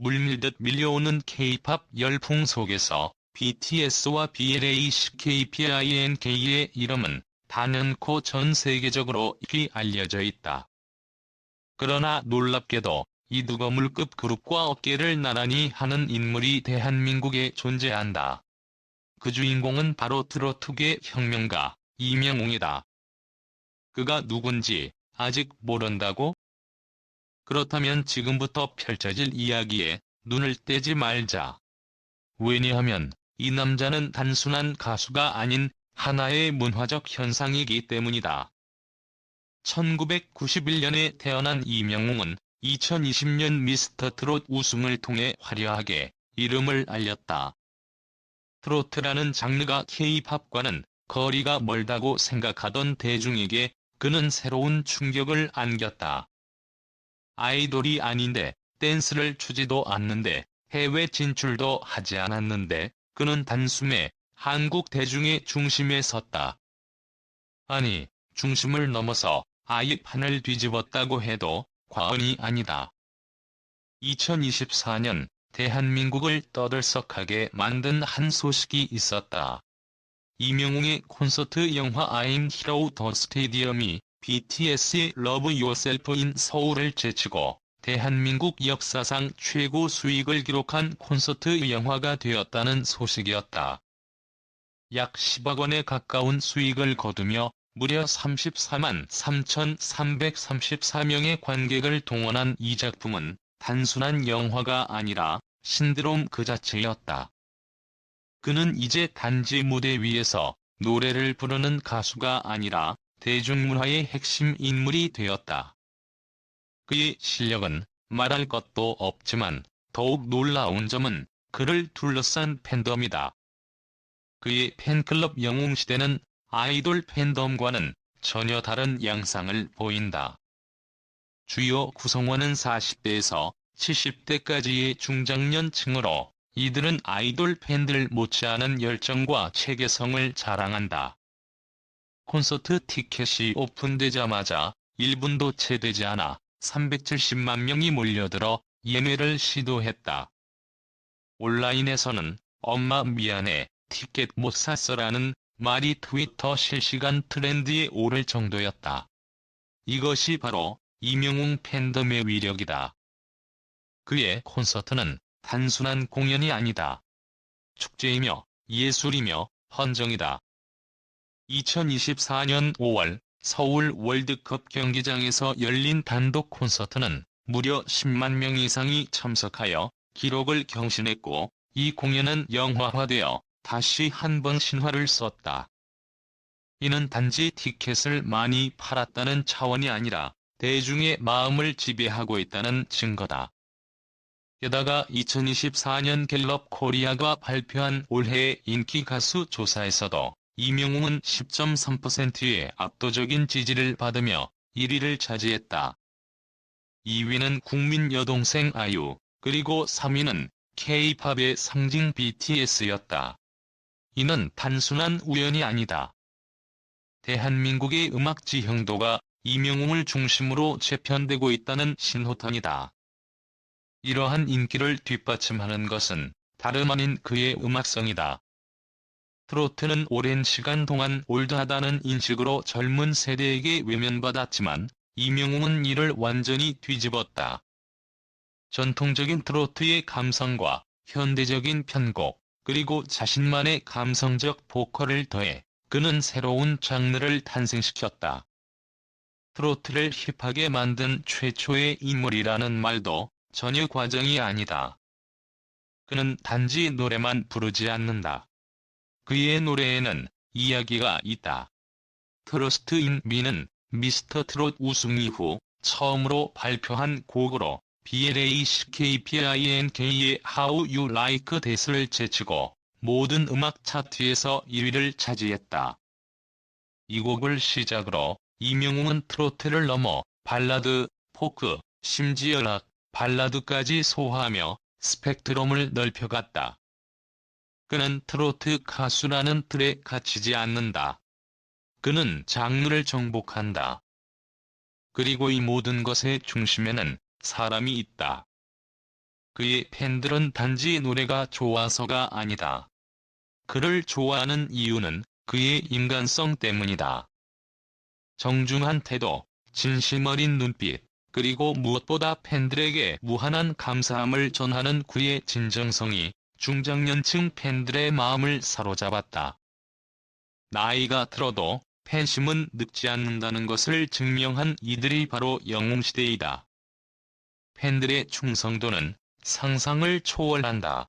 물밀듯 밀려오는 K-팝 열풍 속에서 BTS와 BLACKPINK의 이름은 단연코 전 세계적으로 휘 알려져 있다. 그러나 놀랍게도 이 두거물급 그룹과 어깨를 나란히 하는 인물이 대한민국에 존재한다. 그 주인공은 바로 트로트계 혁명가 이명웅이다. 그가 누군지 아직 모른다고? 그렇다면 지금부터 펼쳐질 이야기에 눈을 떼지 말자. 왜냐하면 이 남자는 단순한 가수가 아닌 하나의 문화적 현상이기 때문이다. 1991년에 태어난 이명웅은 2020년 미스터 트롯 우승을 통해 화려하게 이름을 알렸다. 트로트라는 장르가 K-팝과는 거리가 멀다고 생각하던 대중에게 그는 새로운 충격을 안겼다. 아이돌이 아닌데 댄스를 추지도 않는데 해외 진출도 하지 않았는데 그는 단숨에 한국 대중의 중심에 섰다. 아니, 중심을 넘어서 아예 판을 뒤집었다고 해도 과언이 아니다. 2024년 대한민국을 떠들썩하게 만든 한 소식이 있었다. 이명웅의 콘서트 영화 I'm Hero The Stadium이 BTS의 Love Yourself in 서울을 제치고 대한민국 역사상 최고 수익을 기록한 콘서트 영화가 되었다는 소식이었다. 약 10억 원에 가까운 수익을 거두며 무려 34만 3,334명의 관객을 동원한 이 작품은 단순한 영화가 아니라 신드롬 그 자체였다. 그는 이제 단지 무대 위에서 노래를 부르는 가수가 아니라 대중문화의 핵심 인물이 되었다. 그의 실력은 말할 것도 없지만 더욱 놀라운 점은 그를 둘러싼 팬덤이다. 그의 팬클럽 영웅시대는 아이돌 팬덤과는 전혀 다른 양상을 보인다. 주요 구성원은 40대에서 70대까지의 중장년층으로 이들은 아이돌 팬들 못지않은 열정과 체계성을 자랑한다. 콘서트 티켓이 오픈되자마자 1분도 채 되지 않아 370만 명이 몰려들어 예매를 시도했다. 온라인에서는 엄마 미안해 티켓 못 샀어라는 말이 트위터 실시간 트렌드에 오를 정도였다. 이것이 바로 이명웅 팬덤의 위력이다. 그의 콘서트는 단순한 공연이 아니다. 축제이며 예술이며 헌정이다. 2024년 5월 서울 월드컵 경기장에서 열린 단독 콘서트는 무려 10만 명 이상이 참석하여 기록을 경신했고 이 공연은 영화화되어 다시 한 번 신화를 썼다. 이는 단지 티켓을 많이 팔았다는 차원이 아니라 대중의 마음을 지배하고 있다는 증거다. 게다가 2024년 갤럽 코리아가 발표한 올해의 인기 가수 조사에서도 이명웅은 10.3%의 압도적인 지지를 받으며 1위를 차지했다. 2위는 국민 여동생 아유, 그리고 3위는 K-팝의 상징 BTS였다. 이는 단순한 우연이 아니다. 대한민국의 음악 지형도가 이명웅을 중심으로 재편되고 있다는 신호탄이다. 이러한 인기를 뒷받침하는 것은 다름 아닌 그의 음악성이다. 트로트는 오랜 시간 동안 올드하다는 인식으로 젊은 세대에게 외면받았지만 이명웅은 이를 완전히 뒤집었다. 전통적인 트로트의 감성과 현대적인 편곡, 그리고 자신만의 감성적 보컬을 더해 그는 새로운 장르를 탄생시켰다. 트로트를 힙하게 만든 최초의 인물이라는 말도 전혀 과정이 아니다. 그는 단지 노래만 부르지 않는다. 그의 노래에는 이야기가 있다. 트러스트 인 미는 미스터 트롯 우승 이후 처음으로 발표한 곡으로 BLACKPINK의 How You Like That을 제치고 모든 음악 차트에서 1위를 차지했다. 이 곡을 시작으로 이명웅은 트로트를 넘어 발라드, 포크, 심지어 락, 발라드까지 소화하며 스펙트럼을 넓혀갔다. 그는 트로트 가수라는 틀에 갇히지 않는다. 그는 장르를 정복한다. 그리고 이 모든 것의 중심에는 사람이 있다. 그의 팬들은 단지 노래가 좋아서가 아니다. 그를 좋아하는 이유는 그의 인간성 때문이다. 정중한 태도, 진심 어린 눈빛, 그리고 무엇보다 팬들에게 무한한 감사함을 전하는 그의 진정성이 중장년층 팬들의 마음을 사로잡았다. 나이가 들어도 팬심은 늙지 않는다는 것을 증명한 이들이 바로 영웅시대이다. 팬들의 충성도는 상상을 초월한다.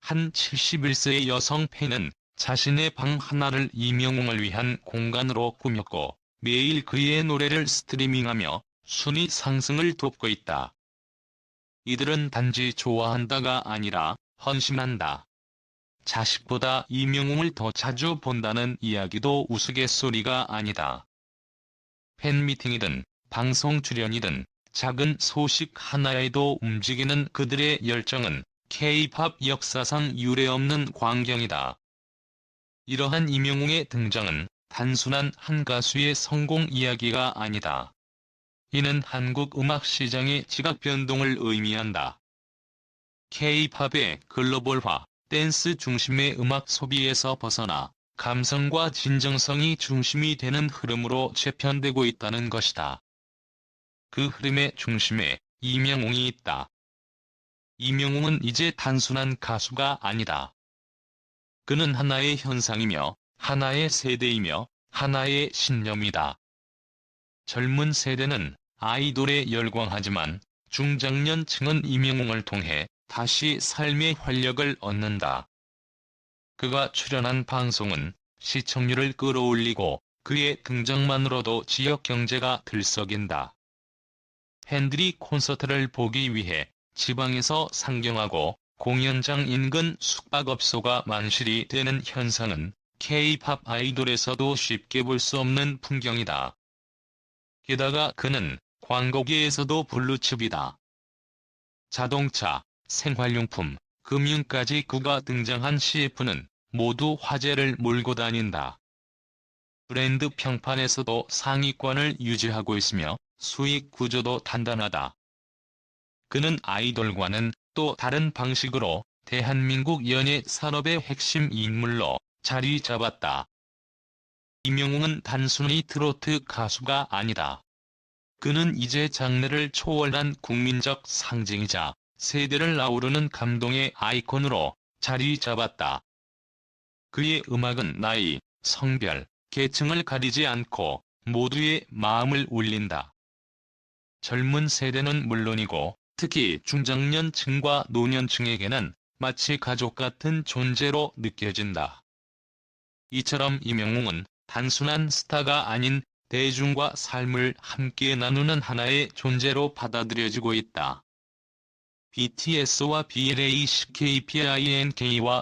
한 71세의 여성 팬은 자신의 방 하나를 이명웅을 위한 공간으로 꾸몄고 매일 그의 노래를 스트리밍하며 순위 상승을 돕고 있다. 이들은 단지 좋아한다가 아니라 헌신한다. 자식보다 이명웅을 더 자주 본다는 이야기도 우스갯소리가 아니다. 팬미팅이든 방송 출연이든 작은 소식 하나에도 움직이는 그들의 열정은 K-팝 역사상 유례없는 광경이다. 이러한 이명웅의 등장은 단순한 한 가수의 성공 이야기가 아니다. 이는 한국 음악 시장의 지각 변동을 의미한다. K-팝의 글로벌화, 댄스 중심의 음악 소비에서 벗어나 감성과 진정성이 중심이 되는 흐름으로 재편되고 있다는 것이다. 그 흐름의 중심에 이명웅이 있다. 이명웅은 이제 단순한 가수가 아니다. 그는 하나의 현상이며 하나의 세대이며 하나의 신념이다. 젊은 세대는 아이돌에 열광하지만 중장년층은 이명웅을 통해 다시 삶의 활력을 얻는다. 그가 출연한 방송은 시청률을 끌어올리고 그의 등장만으로도 지역 경제가 들썩인다. 팬들이 콘서트를 보기 위해 지방에서 상경하고 공연장 인근 숙박업소가 만실이 되는 현상은 K-팝 아이돌에서도 쉽게 볼 수 없는 풍경이다. 게다가 그는 광고계에서도 블루칩이다. 자동차, 생활용품, 금융까지 그가 등장한 CF는 모두 화제를 몰고 다닌다. 브랜드 평판에서도 상위권을 유지하고 있으며 수익 구조도 단단하다. 그는 아이돌과는 또 다른 방식으로 대한민국 연예 산업의 핵심 인물로 자리 잡았다. 이명웅은 단순히 트로트 가수가 아니다. 그는 이제 장르를 초월한 국민적 상징이자 세대를 아우르는 감동의 아이콘으로 자리 잡았다. 그의 음악은 나이, 성별, 계층을 가리지 않고 모두의 마음을 울린다. 젊은 세대는 물론이고 특히 중장년층과 노년층에게는 마치 가족 같은 존재로 느껴진다. 이처럼 이명웅은 단순한 스타가 아닌 대중과 삶을 함께 나누는 하나의 존재로 받아들여지고 있다. BTS와 BLACKPINK와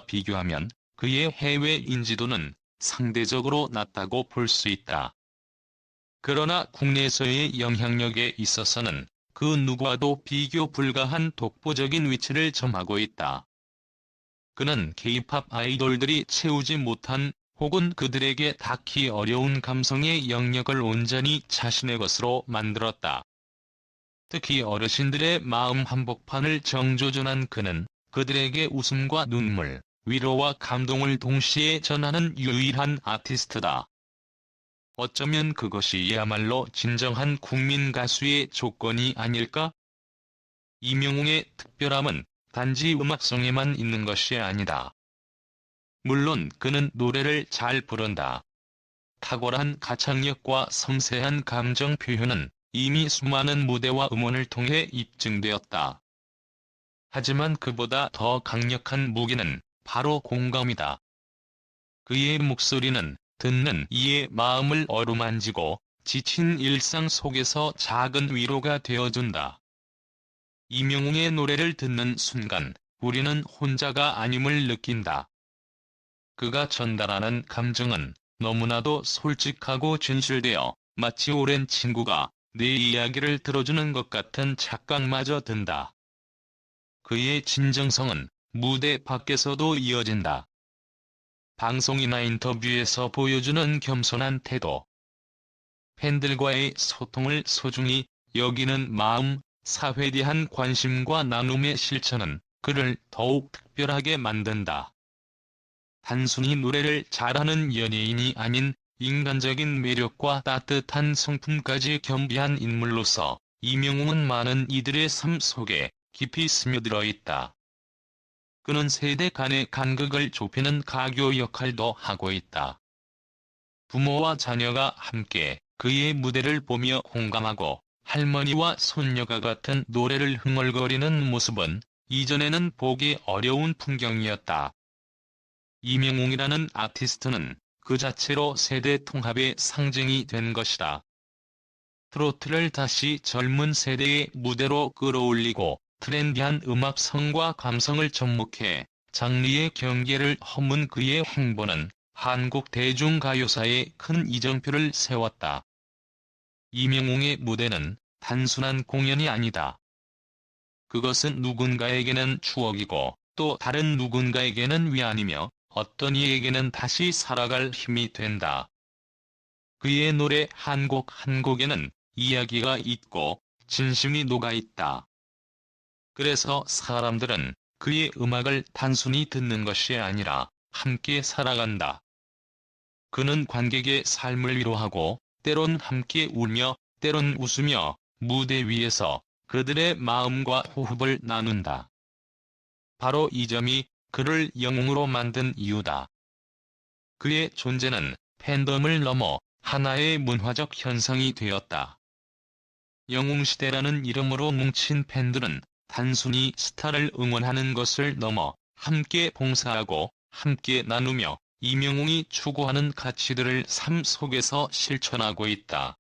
비교하면 그의 해외 인지도는 상대적으로 낮다고 볼 수 있다. 그러나 국내에서의 영향력에 있어서는 그 누구와도 비교 불가한 독보적인 위치를 점하고 있다. 그는 K-팝 아이돌들이 채우지 못한 혹은 그들에게 닿기 어려운 감성의 영역을 온전히 자신의 것으로 만들었다. 특히 어르신들의 마음 한복판을 정조준한 그는 그들에게 웃음과 눈물, 위로와 감동을 동시에 전하는 유일한 아티스트다. 어쩌면 그것이야말로 진정한 국민 가수의 조건이 아닐까? 이명웅의 특별함은 단지 음악성에만 있는 것이 아니다. 물론 그는 노래를 잘 부른다. 탁월한 가창력과 섬세한 감정 표현은 이미 수많은 무대와 음원을 통해 입증되었다. 하지만 그보다 더 강력한 무기는 바로 공감이다. 그의 목소리는 듣는 이의 마음을 어루만지고 지친 일상 속에서 작은 위로가 되어준다. 이명웅의 노래를 듣는 순간 우리는 혼자가 아님을 느낀다. 그가 전달하는 감정은 너무나도 솔직하고 진실되어 마치 오랜 친구가 내 이야기를 들어주는 것 같은 착각마저 든다. 그의 진정성은 무대 밖에서도 이어진다. 방송이나 인터뷰에서 보여주는 겸손한 태도. 팬들과의 소통을 소중히 여기는 마음, 사회에 대한 관심과 나눔의 실천은 그를 더욱 특별하게 만든다. 단순히 노래를 잘하는 연예인이 아닌 인간적인 매력과 따뜻한 성품까지 겸비한 인물로서 이명웅은 많은 이들의 삶 속에 깊이 스며들어 있다. 그는 세대 간의 간극을 좁히는 가교 역할도 하고 있다. 부모와 자녀가 함께 그의 무대를 보며 공감하고 할머니와 손녀가 같은 노래를 흥얼거리는 모습은 이전에는 보기 어려운 풍경이었다. 이명웅이라는 아티스트는 그 자체로 세대 통합의 상징이 된 것이다. 트로트를 다시 젊은 세대의 무대로 끌어올리고 트렌디한 음악성과 감성을 접목해 장르의 경계를 허문 그의 행보는 한국 대중가요사에 큰 이정표를 세웠다. 이명웅의 무대는 단순한 공연이 아니다. 그것은 누군가에게는 추억이고 또 다른 누군가에게는 위안이며 어떤 이에게는 다시 살아갈 힘이 된다. 그의 노래 한 곡 한 곡에는 이야기가 있고 진심이 녹아 있다. 그래서 사람들은 그의 음악을 단순히 듣는 것이 아니라 함께 살아간다. 그는 관객의 삶을 위로하고 때론 함께 울며 때론 웃으며 무대 위에서 그들의 마음과 호흡을 나눈다. 바로 이 점이 그를 영웅으로 만든 이유다. 그의 존재는 팬덤을 넘어 하나의 문화적 현상이 되었다. 영웅시대라는 이름으로 뭉친 팬들은 단순히 스타를 응원하는 것을 넘어 함께 봉사하고 함께 나누며 이명웅이 추구하는 가치들을 삶 속에서 실천하고 있다.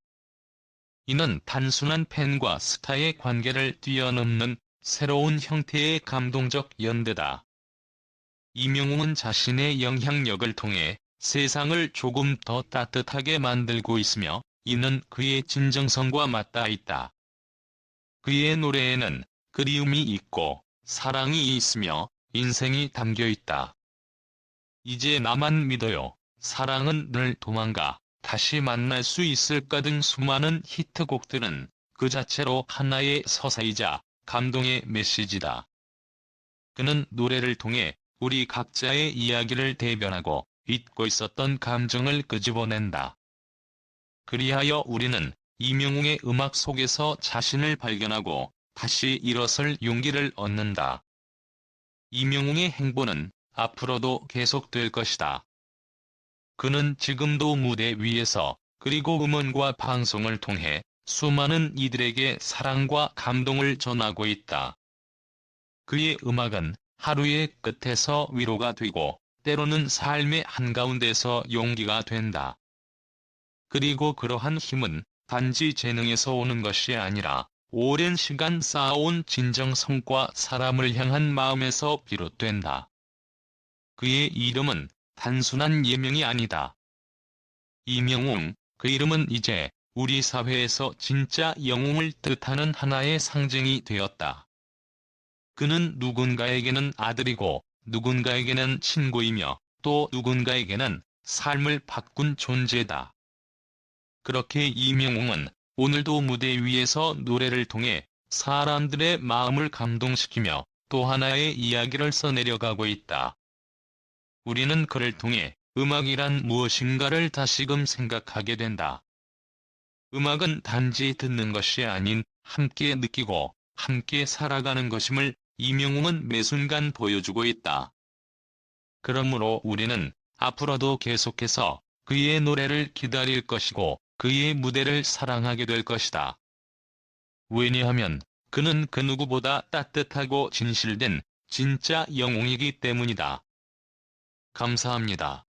이는 단순한 팬과 스타의 관계를 뛰어넘는 새로운 형태의 감동적 연대다. 이명웅은 자신의 영향력을 통해 세상을 조금 더 따뜻하게 만들고 있으며 이는 그의 진정성과 맞닿아 있다. 그의 노래에는 그리움이 있고 사랑이 있으며 인생이 담겨 있다. 이제 나만 믿어요. 사랑은 늘 도망가. 다시 만날 수 있을까 등 수많은 히트곡들은 그 자체로 하나의 서사이자 감동의 메시지다. 그는 노래를 통해 우리 각자의 이야기를 대변하고 잊고 있었던 감정을 끄집어낸다. 그리하여 우리는 이명웅의 음악 속에서 자신을 발견하고 다시 일어설 용기를 얻는다. 이명웅의 행보는 앞으로도 계속될 것이다. 그는 지금도 무대 위에서 그리고 음원과 방송을 통해 수많은 이들에게 사랑과 감동을 전하고 있다. 그의 음악은 하루의 끝에서 위로가 되고 때로는 삶의 한가운데서 용기가 된다. 그리고 그러한 힘은 단지 재능에서 오는 것이 아니라 오랜 시간 쌓아온 진정 성과 사람을 향한 마음에서 비롯된다. 그의 이름은 단순한 예명이 아니다. 이명웅, 그 이름은 이제 우리 사회에서 진짜 영웅을 뜻하는 하나의 상징이 되었다. 그는 누군가에게는 아들이고 누군가에게는 친구이며 또 누군가에게는 삶을 바꾼 존재다. 그렇게 이명웅은 오늘도 무대 위에서 노래를 통해 사람들의 마음을 감동시키며 또 하나의 이야기를 써내려가고 있다. 우리는 그를 통해 음악이란 무엇인가를 다시금 생각하게 된다. 음악은 단지 듣는 것이 아닌 함께 느끼고 함께 살아가는 것임을 이명웅은 매 순간 보여주고 있다. 그러므로 우리는 앞으로도 계속해서 그의 노래를 기다릴 것이고 그의 무대를 사랑하게 될 것이다. 왜냐하면 그는 그 누구보다 따뜻하고 진실된 진짜 영웅이기 때문이다. 감사합니다.